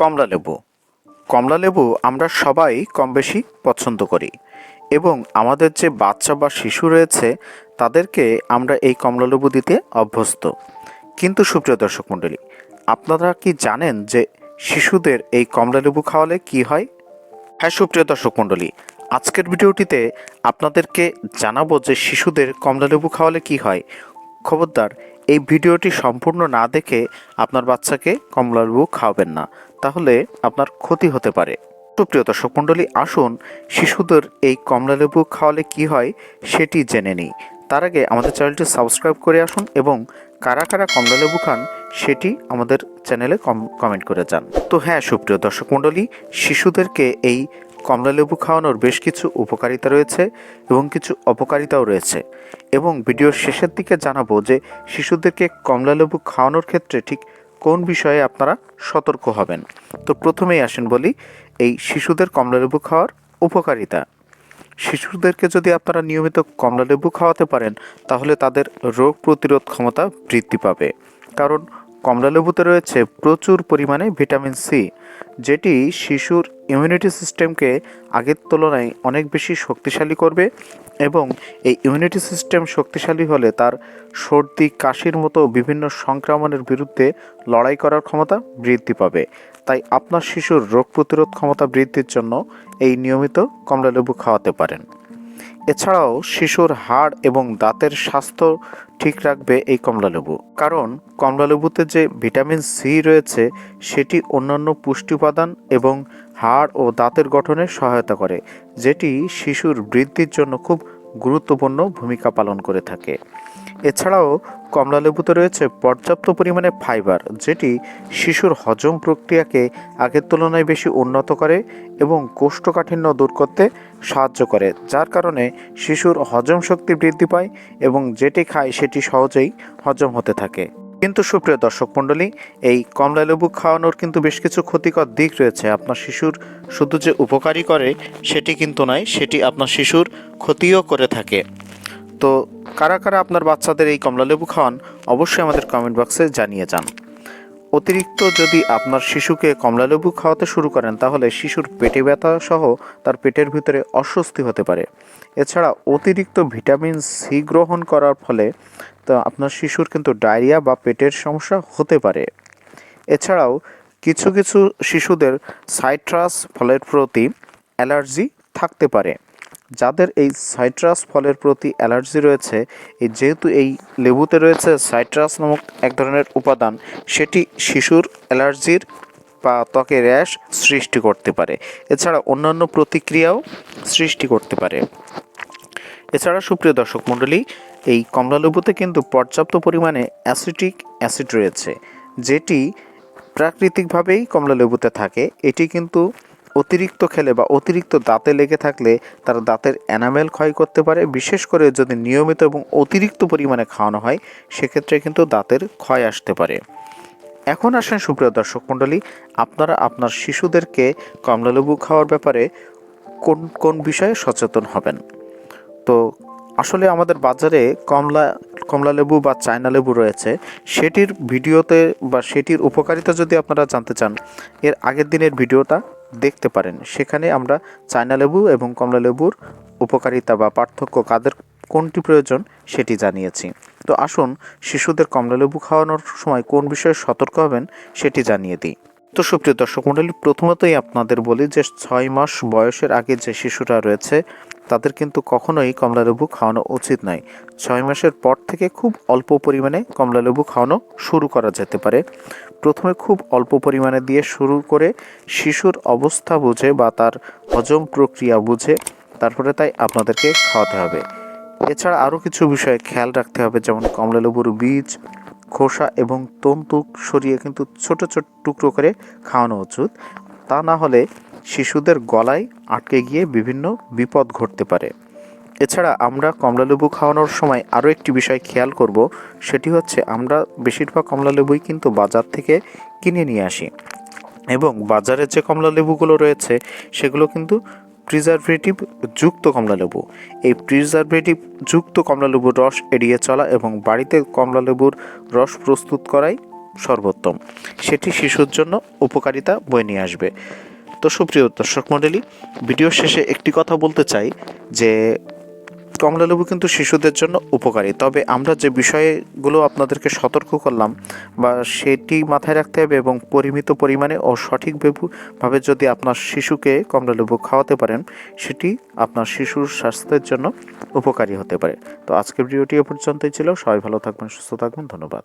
কমলা লেবু। কমলা লেবু আমরা সবাই কম বেশি পছন্দ করি এবং আমাদের যে বাচ্চা বা শিশু রয়েছে, তাদেরকে আমরা এই কমলা লেবু দিতে অভ্যস্ত। কিন্তু সুপ্রিয় দর্শক মণ্ডলী, আপনারা কি জানেন যে শিশুদের এই কমলা লেবু খাওয়ালে কি হয়? হ্যাঁ সুপ্রিয় দর্শক মণ্ডলী, আজকের ভিডিওটিতে আপনাদেরকে জানাব যে শিশুদের কমলালেবু খাওয়ালে কি হয়। খবরদার, এই ভিডিওটি সম্পূর্ণ না দেখে আপনার বাচ্চাকে কমলালেবু খাওয়াবেন না। তাহলে আপনার ক্ষতি হতে পারে। সুপ্রিয় দর্শক মণ্ডলী, আসুন শিশুদের এই কমলালেবু খাওয়ালে কি হয় সেটি জেনে নিই। তার আগে আমাদের চ্যানেলটি সাবস্ক্রাইব করে আসুন এবং কারা কারা কমলালেবু খান সেটি আমাদের চ্যানেলে কম কমেন্ট করে যান। তো হ্যাঁ সুপ্রিয় দর্শক মণ্ডলী, শিশুদেরকে এই কমলালেবু খাওয়ানোর বেশ কিছু উপকারিতা রয়েছে এবং কিছু অপকারিতাও রয়েছে। এবং ভিডিওর শেষের দিকে জানাব যে, শিশুদেরকে কমলালেবু খাওয়ানোর ক্ষেত্রে ঠিক কোন বিষয়ে আপনারা সতর্ক হবেন? তো প্রথমেই আসেন বলি, এই শিশুদের কমলালেবু খাওয়ার উপকারিতা। শিশুদেরকে যদি আপনারা নিয়মিত কমলালেবু খাওয়াতে পারেন, তাহলে তাদের রোগ প্রতিরোধ ক্ষমতা বৃদ্ধি পাবে। কারণ কমলালেবুতে রয়েছে প্রচুর পরিমাণে ভিটামিন সি, যেটি শিশুর ইমিউনিটি সিস্টেমকে আগের তুলনায় অনেক বেশি শক্তিশালী করবে এবং এই ইমিউনিটি সিস্টেম শক্তিশালী হলে তার সর্দি, কাশির মতো বিভিন্ন সংক্রমণের বিরুদ্ধে লড়াই করার ক্ষমতা বৃদ্ধি পাবে। তাই আপনার শিশুর রোগ প্রতিরোধ ক্ষমতা বৃদ্ধির জন্য এই নিয়মিত কমলালেবু খাওয়াতে পারেন। এছাড়াও শিশুর হাড় এবং দাঁতের স্বাস্থ্য ঠিক রাখবে এই কমলালেবু। কারণ কমলালেবুতে যে ভিটামিন সি রয়েছে, সেটি অন্যান্য পুষ্টি উপাদান এবং হাড় ও দাঁতের গঠনে সহায়তা করে, যেটি শিশুর বৃদ্ধির জন্য খুব গুরুত্বপূর্ণ ভূমিকা পালন করে থাকে। এছাড়াও কমলালেবুতে রয়েছে পর্যাপ্ত পরিমাণে ফাইবার, যেটি শিশুর হজম প্রক্রিয়াকে আগের তুলনায় বেশি উন্নত করে এবং কোষ্ঠকাঠিন্য দূর করতে সাহায্য করে, যার কারণে শিশুর হজম শক্তি বৃদ্ধি পায় এবং যেটি খায় সেটি সহজেই হজম হতে থাকে। কিন্তু সুপ্রিয় দর্শক মণ্ডলী, এই কমলালেবু খাওয়ানোর কিন্তু বেশ কিছু ক্ষতিকর দিক রয়েছে। আপনার শিশুর শুধু যে উপকারী করে সেটি কিন্তু নয়, সেটি আপনার শিশুর ক্ষতিও করে থাকে। তো কারা কারা আপনার বাচ্চাদের এই কমলালেবু খাওয়ান, অবশ্যই আমাদের কমেন্ট বক্সে জানিয়ে যান। অতিরিক্ত যদি আপনার শিশুকে কমলালেবু খাওয়াতে শুরু করেন, তাহলে শিশুর পেটে ব্যথা সহ তার পেটের ভিতরে অস্বস্তি হতে পারে। এছাড়া অতিরিক্ত ভিটামিন সি গ্রহণ করার ফলে তো আপনার শিশুর কিন্তু ডায়রিয়া বা পেটের সমস্যা হতে পারে। এছাড়াও কিছু কিছু শিশুদের সাইট্রাস ফলের প্রতি অ্যালার্জি থাকতে পারে। যাদের এই সাইট্রাস ফলের প্রতি অ্যালার্জি রয়েছে, এই যেহেতু এই লেবুতে রয়েছে সাইট্রাস নামক এক ধরনের উপাদান, সেটি শিশুর অ্যালার্জির বা ত্বকে র্যাশ সৃষ্টি করতে পারে। এছাড়া অন্যান্য প্রতিক্রিয়াও সৃষ্টি করতে পারে। এছাড়া সুপ্রিয় দর্শক মণ্ডলী, এই কমলালেবুতে কিন্তু পর্যাপ্ত পরিমাণে অ্যাসিটিক অ্যাসিড রয়েছে, যেটি প্রাকৃতিকভাবেই কমলালেবুতে থাকে। এটি কিন্তু অতিরিক্ত খেলে বা অতিরিক্ত দাঁতে লেগে থাকলে তার দাঁতের এনামেল ক্ষয় করতে পারে। বিশেষ করে যদি নিয়মিত এবং অতিরিক্ত পরিমাণে খাওয়ানো হয়, সেক্ষেত্রে কিন্তু দাঁতের ক্ষয় আসতে পারে। এখন আসেন সুপ্রিয় দর্শক মণ্ডলী, আপনারা আপনার শিশুদেরকে কমলালেবু খাওয়ার ব্যাপারে কোন কোন বিষয়ে সচেতন হবেন? তো আসলে আমাদের বাজারে কমলা কমলা লেবু বা চায়না লেবু রয়েছে। সেটির ভিডিওতে বা সেটির উপকারিতা যদি আপনারা জানতে চান, এর আগের দিনের ভিডিওটা দেখতে পারেন। সেখানে আমরা চায়না লেবু এবং কমলা লেবুর উপকারিতা বা পার্থক্য কাদের কোনটি প্রয়োজন সেটি জানিয়েছি। তো আসুন শিশুদের কমলা লেবু খাওয়ানোর সময় কোন বিষয়ে সতর্ক হবেন সেটি জানিয়ে দিই। তো সুপ্রিয় দর্শক মণ্ডলী, প্রথমতই আপনাদের বলি যে ছয় মাস বয়সের আগে যে শিশুরা রয়েছে তাদের কিন্তু কখনোই কমলালেবু খাওয়ানো উচিত নয়। ছয় মাসের পর থেকে খুব অল্প পরিমাণে কমলালেবু খাওয়ানো শুরু করা যেতে পারে। প্রথমে খুব অল্প পরিমাণে দিয়ে শুরু করে শিশুর অবস্থা বুঝে বা তার হজম প্রক্রিয়া বুঝে তারপরে তাই আপনাদেরকে খাওয়াতে হবে। এছাড়া আরও কিছু বিষয়ে খেয়াল রাখতে হবে, যেমন কমলালেবুর বীজ, খোসা এবং তন্তু সরিয়ে কিন্তু ছোট ছোট টুকরো করে খাওয়ানো উচিত। তা না হলে শিশুদের গলায় আটকে গিয়ে বিভিন্ন বিপদ ঘটতে পারে। এছাড়া আমরা কমলালেবু খাওয়ানোর সময় আরও একটি বিষয় খেয়াল করব, সেটি হচ্ছে আমরা বেশিরভাগ কমলালেবুই কিন্তু বাজার থেকে কিনে নিয়ে আসি এবং বাজারে যে কমলালেবুগুলো রয়েছে, সেগুলো কিন্তু প্রিজারভেটিভ যুক্ত কমলালেবু। এই প্রিজারভেটিভ যুক্ত কমলালেবুর রস এড়িয়ে চলা এবং বাড়িতে কমলালেবুর রস প্রস্তুত করাই সর্বোত্তম। সেটি শিশুর জন্য উপকারিতা বয়ে নিয়ে আসবে। তো সুপ্রিয় দর্শক মণ্ডলী ভিডিও শেষে একটি কথা বলতে চাই যে কমলালেবু কিন্তু শিশুদের জন্য উপকারী। তবে আমরা যে বিষয়গুলো আপনাদেরকে সতর্ক করলাম বা সেটি মাথায় রাখতে হবে এবং পরিমিত পরিমাণে ও সঠিকভাবে যদি আপনার শিশুকে কমলালেবু খাওয়াতে পারেন, সেটি আপনার শিশুর স্বাস্থ্যের জন্য উপকারী হতে পারে। তো আজকের ভিডিওটি এ পর্যন্তই ছিল। সবাই ভালো থাকবেন, সুস্থ থাকবেন। ধন্যবাদ।